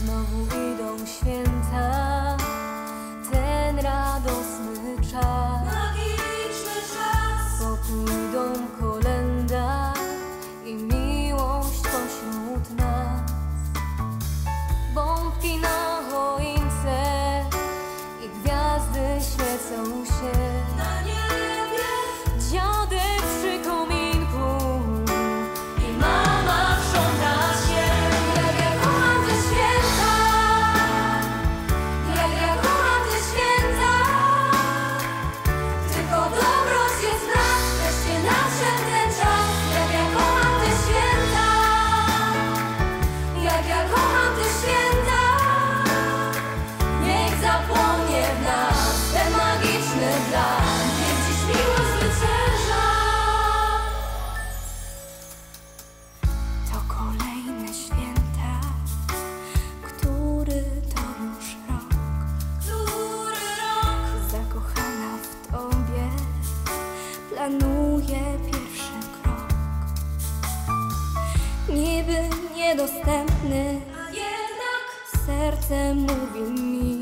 znowu. planuje pierwszy krok. Niby niedostępny, a jednak serce mówi mi